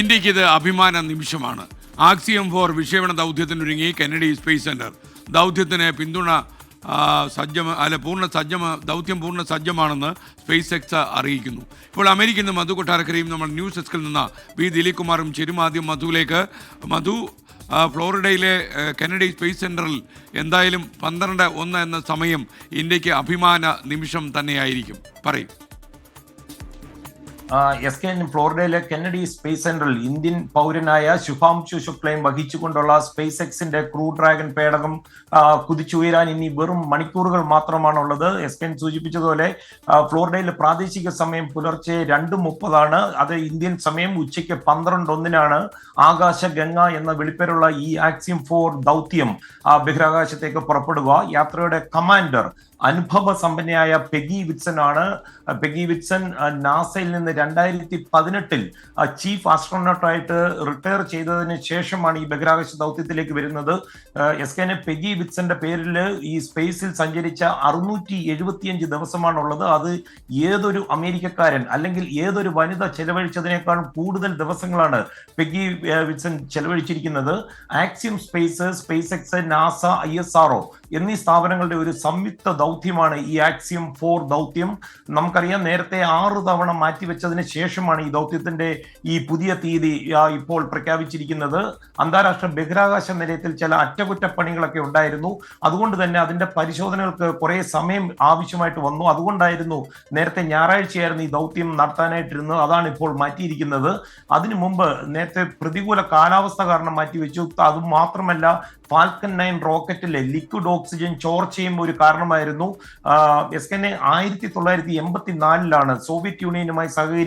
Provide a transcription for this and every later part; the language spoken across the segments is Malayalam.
ഇന്ത്യയ്ക്ക് ഇത് അഭിമാന നിമിഷമാണ്. ആക്സിയം ഫോർ വിക്ഷേപണ ദൗത്യത്തിനൊരുങ്ങി കെന്നഡി സ്പേസ് സെന്റർ. ദൗത്യത്തിന് പിന്തുണ സജ്ജമ അല്ല പൂർണ സജ്ജമ ദൗത്യം പൂർണ സജ്ജമാണെന്ന് സ്പേസ് എക്സ് അറിയിക്കുന്നു. ഇപ്പോൾ അമേരിക്കയിൽ നിന്ന് മധു കൊട്ടാരക്കരയും നമ്മൾ ന്യൂസ് ഡെസ്കിൽ നിന്ന് വി. ദിലീപ് കുമാറും ചേരും മധുവിലേക്ക്. മധു ഫ്ലോറിഡയിലെ കെനഡി സ്പേസ് സെന്ററിൽ എന്തായാലും പന്ത്രണ്ട് ഒന്ന് എന്ന സമയം ഇന്ത്യയ്ക്ക് അഭിമാന നിമിഷം തന്നെയായിരിക്കും. പറയും. എസ് കെ ഫ്ലോറിഡയിലെ കെന്നഡി സ്പേസ് സെന്ററിൽ ഇന്ത്യൻ പൗരനായ ശുഭാംശു ശുക്ലയും വഹിച്ചുകൊണ്ടുള്ള സ്പേസ് എക്സിന്റെ ക്രൂ ഡ്രാഗൺ പേടകം കുതിച്ചുയരാൻ ഇനി വെറും മണിക്കൂറുകൾ മാത്രമാണുള്ളത്. എസ് കെ എൻ സൂചിപ്പിച്ചതുപോലെ ഫ്ലോറിഡയിലെ പ്രാദേശിക സമയം പുലർച്ചെ രണ്ട് മുപ്പതാണ്. അത് ഇന്ത്യൻ സമയം ഉച്ചയ്ക്ക് പന്ത്രണ്ട് ഒന്നിനാണ് ആകാശ ഗംഗ എന്ന വിളിപ്പേരുള്ള ഈ ആക്സിയം ഫോർ ദൗത്യം ബഹിരാകാശത്തേക്ക് പുറപ്പെടുക. യാത്രയുടെ കമാൻഡർ അനുഭവ സമ്പന്നയായ പെഗി വിറ്റ്സൺ ആണ്. പെഗി വിറ്റ്സൺ നാസയിൽ നിന്ന് രണ്ടായിരത്തി പതിനെട്ടിൽ ചീഫ് ആസ്ട്രോണോട്ടായിട്ട് റിട്ടയർ ചെയ്തതിന് ശേഷമാണ് ഈ ബഹിരാകാശ ദൗത്യത്തിലേക്ക് വരുന്നത്. എസ് കെനെ പെഗി വിറ്റ്സന്റെ പേരിൽ ഈ സ്പേസിൽ സഞ്ചരിച്ച അറുന്നൂറ്റി എഴുപത്തിയഞ്ച് ദിവസമാണുള്ളത്. അത് ഏതൊരു അമേരിക്കക്കാരൻ അല്ലെങ്കിൽ ഏതൊരു വനിത ചെലവഴിച്ചതിനേക്കാളും കൂടുതൽ ദിവസങ്ങളാണ് Peggy Whitson ചെലവഴിച്ചിരിക്കുന്നത്. Axiom space space X NASA I S R O എന്നീ സ്ഥാപനങ്ങളുടെ ഒരു സംയുക്ത ദൗത്യമാണ് ഈ ആക്സിയം ഫോർ ദൗത്യം. നമുക്കറിയാം നേരത്തെ ആറ് തവണ മാറ്റിവെച്ചതിന് ശേഷമാണ് ഈ ദൗത്യത്തിന്റെ ഈ പുതിയ തീയതി ഇപ്പോൾ പ്രഖ്യാപിച്ചിരിക്കുന്നത്. അന്താരാഷ്ട്ര ബഹിരാകാശ നിലയത്തിൽ ചില അറ്റകുറ്റപ്പണികളൊക്കെ ഉണ്ടായിരുന്നു. അതുകൊണ്ട് തന്നെ അതിന്റെ പരിശോധനകൾക്ക് കുറെ സമയം ആവശ്യമായിട്ട് വന്നു. അതുകൊണ്ടായിരുന്നു നേരത്തെ ഞായറാഴ്ചയായിരുന്നു ഈ ദൗത്യം നടത്താനായിട്ടിരുന്നത്. അതാണ് ഇപ്പോൾ മാറ്റിയിരിക്കുന്നത്. അതിനു മുമ്പ് നേരത്തെ പ്രതികൂല കാലാവസ്ഥ കാരണം മാറ്റിവെച്ചു. അത് മാത്രമല്ല ഫാൽക്കൺ നയൻ റോക്കറ്റിലെ ലിക്വിഡ് ഓക്സിജൻ ചോർച്ചയും ഒരു കാരണമായിരുന്നു. എസ് കെ ആയിരത്തി തൊള്ളായിരത്തി എൺപത്തി നാലിലാണ് സോവിയറ്റ് യൂണിയനുമായി സഹകരിച്ച്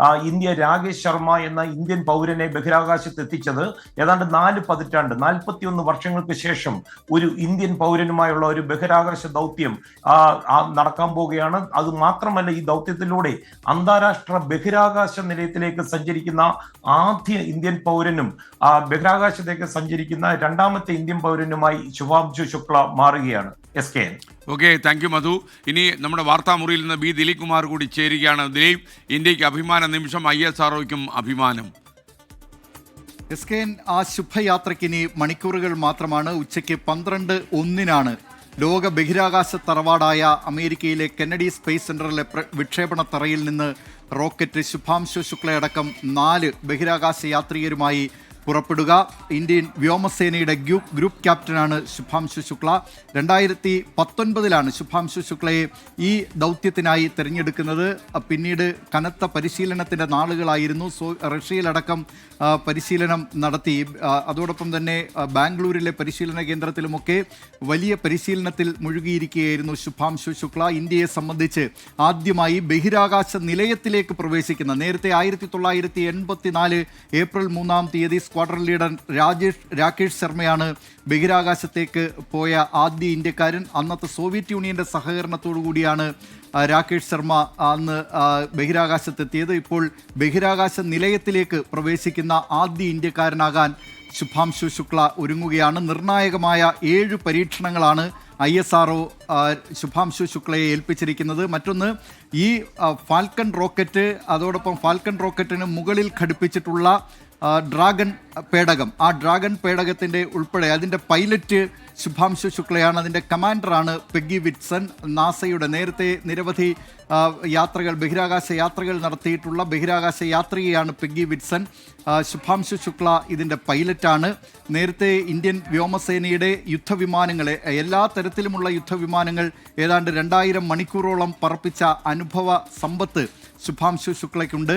ആ, ഇന്ത്യ രാകേഷ് ശർമ്മ എന്ന ഇന്ത്യൻ പൗരനെ ബഹിരാകാശത്ത് എത്തിച്ചത് ഏതാണ്ട് നാല് പതിറ്റാണ്ട് നാൽപ്പത്തിയൊന്ന് വർഷങ്ങൾക്ക് ശേഷം ഒരു ഇന്ത്യൻ പൗരനുമായുള്ള ഒരു ബഹിരാകാശ ദൗത്യം നടക്കാൻ പോവുകയാണ്. അത് മാത്രമല്ല ഈ ദൗത്യത്തിലൂടെ അന്താരാഷ്ട്ര ബഹിരാകാശ നിലയത്തിലേക്ക് സഞ്ചരിക്കുന്ന ആദ്യ ഇന്ത്യൻ പൗരനും ബഹിരാകാശത്തേക്ക് സഞ്ചരിക്കുന്ന രണ്ടാമത്തെ ഇന്ത്യൻ പൗരനുമായി ശുഭാംശു ശുക്ല മാറുകയാണ്. S K okay thank you Madhu. ഇനി നമ്മുടെ വാർത്താമുറിയിൽ നിന്ന് ബി ദിലീപ് കുമാർ കൂടി ചേരുകയാണ്. ദിലീപ് ഇന്ത്യയ്ക്ക് അഭിമാന നിമിഷം ഐ എസ് ആർഒയ്ക്കും അഭിമാനം. എസ് കെ എൻ ആ ശുഭയാത്രയ്ക്ക് ഇനി മണിക്കൂറുകൾ മാത്രമാണ് ഉച്ചയ്ക്ക് പന്ത്രണ്ട് ഒന്നിനാണ് ലോക ബഹിരാകാശ തറവാടായ അമേരിക്കയിലെ കെന്നഡി സ്പേസ് സെന്ററിലെ വിക്ഷേപണ തറയിൽ നിന്ന് റോക്കറ്റ് ശുഭാംശു ശുക്ലയടക്കം നാല് ബഹിരാകാശ യാത്രികരുമായി പുറപ്പെടുക. ഇന്ത്യൻ വ്യോമസേനയുടെ ഗ്രൂപ്പ് ഗ്രൂപ്പ് ക്യാപ്റ്റനാണ് ശുഭാംശു ശുക്ല. രണ്ടായിരത്തി പത്തൊൻപതിലാണ് ശുഭാംശു ശുക്ലയെ ഈ ദൗത്യത്തിനായി തിരഞ്ഞെടുക്കുന്നത്. പിന്നീട് കനത്ത പരിശീലനത്തിന്റെ നാളുകളായിരുന്നു. സോ റഷ്യയിലടക്കം പരിശീലനം നടത്തി. അതോടൊപ്പം തന്നെ ബാംഗ്ലൂരിലെ പരിശീലന കേന്ദ്രത്തിലുമൊക്കെ വലിയ പരിശീലനത്തിൽ മുഴുകിയിരിക്കുകയായിരുന്നു ശുഭാംശു ശുക്ല. ഇന്ത്യയെ സംബന്ധിച്ച് ആദ്യമായി ബഹിരാകാശ നിലയത്തിലേക്ക് പ്രവേശിക്കുന്ന നേരത്തെ ആയിരത്തി തൊള്ളായിരത്തി എൺപത്തിനാല് ഏപ്രിൽ മൂന്നാം തീയതി സ്ക്വാഡ്രൺ ലീഡർ രാജേഷ് രാകേഷ് ശർമ്മയാണ് ബഹിരാകാശത്തേക്ക് പോയ ആദ്യ ഇന്ത്യക്കാരൻ. അന്നത്തെ സോവിയറ്റ് യൂണിയന്റെ സഹകരണത്തോടു കൂടിയാണ് രാകേഷ് ശർമ്മ അന്ന് ബഹിരാകാശത്തെത്തിയത്. ഇപ്പോൾ ബഹിരാകാശ നിലയത്തിലേക്ക് പ്രവേശിക്കുന്ന ആദ്യ ഇന്ത്യക്കാരനാകാൻ ശുഭാംശു ശുക്ല ഒരുങ്ങുകയാണ്. നിർണായകമായ ഏഴ് പരീക്ഷണങ്ങളാണ് I S R O Shubhanshu ശുക്ലയെ ഏൽപ്പിച്ചിരിക്കുന്നത്. മറ്റൊന്ന് ഈ ഫാൽക്കൺ റോക്കറ്റ് അതോടൊപ്പം ഫാൽക്കൺ റോക്കറ്റിന് മുകളിൽ ഘടിപ്പിച്ചിട്ടുള്ള ഡ്രാഗൺ പേടകം ആ ഡ്രാഗൺ പേടകത്തിന്റെ ഉൾപ്പെടെ അതിന്റെ പൈലറ്റ് ശുഭാംശു ശുക്ലയാണ് അതിന്റെ കമാൻഡറാണ് പെഗ്ഗി വിറ്റ്സൺ. നാസയുടെ നേരത്തെ നിരവധി യാത്രകൾ ബഹിരാകാശ യാത്രകൾ നടത്തിയിട്ടുള്ള ബഹിരാകാശ യാത്രികയാണ് പെഗ്ഗി വിറ്റ്സൺ. ശുഭാംശു ശുക്ല ഇതിന്റെ പൈലറ്റാണ്. നേരത്തെ ഇന്ത്യൻ വ്യോമസേനയുടെ യുദ്ധവിമാനങ്ങളെ എല്ലാ തരത്തിലുമുള്ള യുദ്ധവിമാനങ്ങൾ ഏതാണ്ട് രണ്ടായിരം മണിക്കൂറോളം പറപ്പിച്ച അനുഭവ സമ്പത്ത് ശുഭാംശു ശുക്ലയ്ക്കുണ്ട്.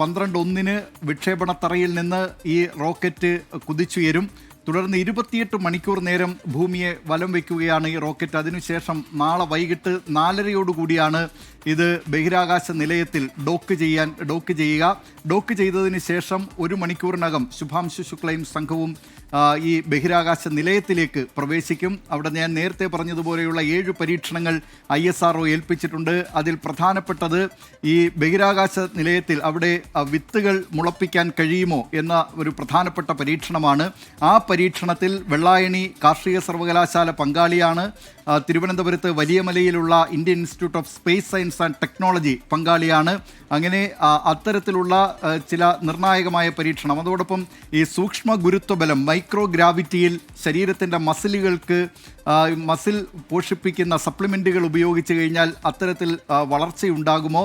പന്ത്രണ്ട് ഒന്നിന് വിക്ഷേപണത്തറയിൽ നിന്ന് ഈ റോക്കറ്റ് കുതിച്ചുയരും. തുടർന്ന് ഇരുപത്തിയെട്ട് മണിക്കൂർ നേരം ഭൂമിയെ വലം വയ്ക്കുകയാണ് ഈ റോക്കറ്റ്. അതിനുശേഷം നാളെ വൈകിട്ട് നാലരയോടുകൂടിയാണ് ഇത് ബഹിരാകാശ നിലയത്തിൽ ഡോക്ക് ചെയ്യാൻ ഡോക്ക് ചെയ്യുക. ഡോക്ക് ചെയ്തതിന് ശേഷം ഒരു മണിക്കൂറിനകം ശുഭാംശു ശുക്ലയും സംഘവും ഈ ബഹിരാകാശ നിലയത്തിലേക്ക് പ്രവേശിക്കും. അവിടെ ഞാൻ നേരത്തെ പറഞ്ഞതുപോലെയുള്ള ഏഴ് പരീക്ഷണങ്ങൾ ഐ എസ് ആർ ഏൽപ്പിച്ചിട്ടുണ്ട്. അതിൽ പ്രധാനപ്പെട്ടത് ഈ ബഹിരാകാശ നിലയത്തിൽ അവിടെ വിത്തുകൾ മുളപ്പിക്കാൻ കഴിയുമോ എന്ന ഒരു പ്രധാനപ്പെട്ട പരീക്ഷണമാണ്. ആ പരീക്ഷണത്തിൽ വെള്ളായണി കാർഷിക സർവകലാശാല പങ്കാളിയാണ്. തിരുവനന്തപുരത്ത് വലിയമലയിലുള്ള Indian institute of space science and technology പങ്കാളിയാണ്. അങ്ങനെ അത്തരത്തിലുള്ള ചില നിർണായകമായ പരീക്ഷണം. അതോടൊപ്പം ഈ സൂക്ഷ്മ ഗുരുത്വബലം മൈക്രോ ഗ്രാവിറ്റിയിൽ ശരീരത്തിന്റെ മസിലുകൾക്ക് മസിൽ പോഷിപ്പിക്കുന്ന സപ്ലിമെന്റുകൾ ഉപയോഗിച്ച് കഴിഞ്ഞാൽ അത്തരത്തിൽ വളർച്ചയുണ്ടാകുമോ?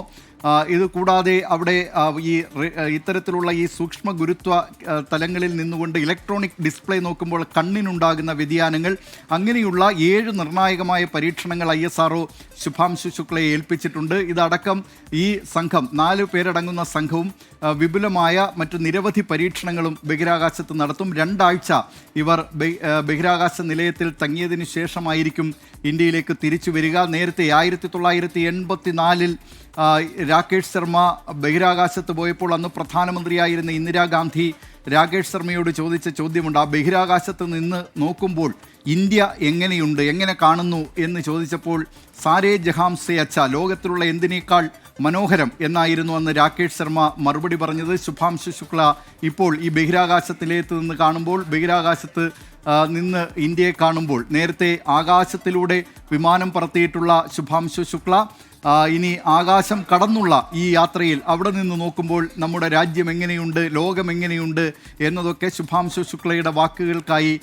ഇത് കൂടാതെ അവിടെ ഈ ഇത്തരത്തിലുള്ള ഈ സൂക്ഷ്മ ഗുരുത്വ തലങ്ങളിൽ നിന്നുകൊണ്ട് ഇലക്ട്രോണിക് ഡിസ്പ്ലേ നോക്കുമ്പോൾ കണ്ണിനുണ്ടാകുന്ന വ്യതിയാനങ്ങൾ അങ്ങനെയുള്ള ഏഴ് നിർണായകമായ പരീക്ഷണങ്ങൾ I S R O Shubhanshu ശുക്ലയെ ഏൽപ്പിച്ചിട്ടുണ്ട്. ഇതടക്കം ഈ സംഘം നാല് പേരടങ്ങുന്ന സംഘവും വിപുലമായ മറ്റു നിരവധി പരീക്ഷണങ്ങളും ബഹിരാകാശത്ത് നടത്തും. രണ്ടാഴ്ച ഇവർ ബഹിരാകാശ നിലയത്തിൽ തങ്ങിയതിനു ശേഷമായിരിക്കും ഇന്ത്യയിലേക്ക് തിരിച്ചു വരിക. നേരത്തെ ആയിരത്തി തൊള്ളായിരത്തി എൺപത്തി നാലിൽ രാകേഷ് ശർമ്മ ബഹിരാകാശത്ത് പോയപ്പോൾ അന്ന് പ്രധാനമന്ത്രിയായിരുന്ന ഇന്ദിരാഗാന്ധി രാകേഷ് ശർമ്മയോട് ചോദിച്ച ചോദ്യമുണ്ട് ആ ബഹിരാകാശത്ത് നിന്ന് നോക്കുമ്പോൾ ഇന്ത്യ എങ്ങനെയുണ്ട് എങ്ങനെ കാണുന്നു? എന്ന് ചോദിച്ചപ്പോൾ സാരേ ജഹാം സെ അച്ച ലോകത്തിലുള്ള എന്തിനേക്കാൾ മനോഹരം? എന്നായിരുന്നു അന്ന് രാകേഷ് ശർമ്മ മറുപടി പറഞ്ഞത്. ശുഭാംശു ശുക്ല ഇപ്പോൾ ഈ ബഹിരാകാശത്തിലേത്ത് നിന്ന് കാണുമ്പോൾ ബഹിരാകാശത്ത് നിന്ന് ഇന്ത്യയെ കാണുമ്പോൾ നേരത്തെ ആകാശത്തിലൂടെ വിമാനം പറത്തിയിട്ടുള്ള ശുഭാംശു ശുക്ല ഇനി ആകാശം കടന്നുള്ള ഈ യാത്രയിൽ അവിടെ നിന്ന് നോക്കുമ്പോൾ നമ്മുടെ രാജ്യം എങ്ങനെയുണ്ട് ലോകം എങ്ങനെയുണ്ട് എന്നതൊക്കെ ശുഭാംശു ശുക്ലയുടെ വാക്കുകൾക്കായി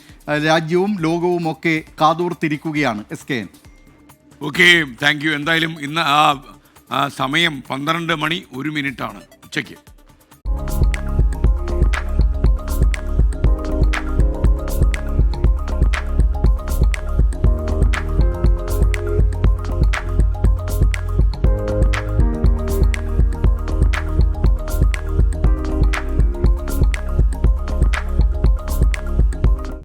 രാജ്യവും ലോകവും ഒക്കെ കാതോർത്തിരിക്കുകയാണ് S K N. Okay thank you. എന്തായാലും ഇന്ന് ആ സമയം പന്ത്രണ്ട് മണി ഒരു മിനിറ്റാണ്. ഉച്ചയ്ക്ക്.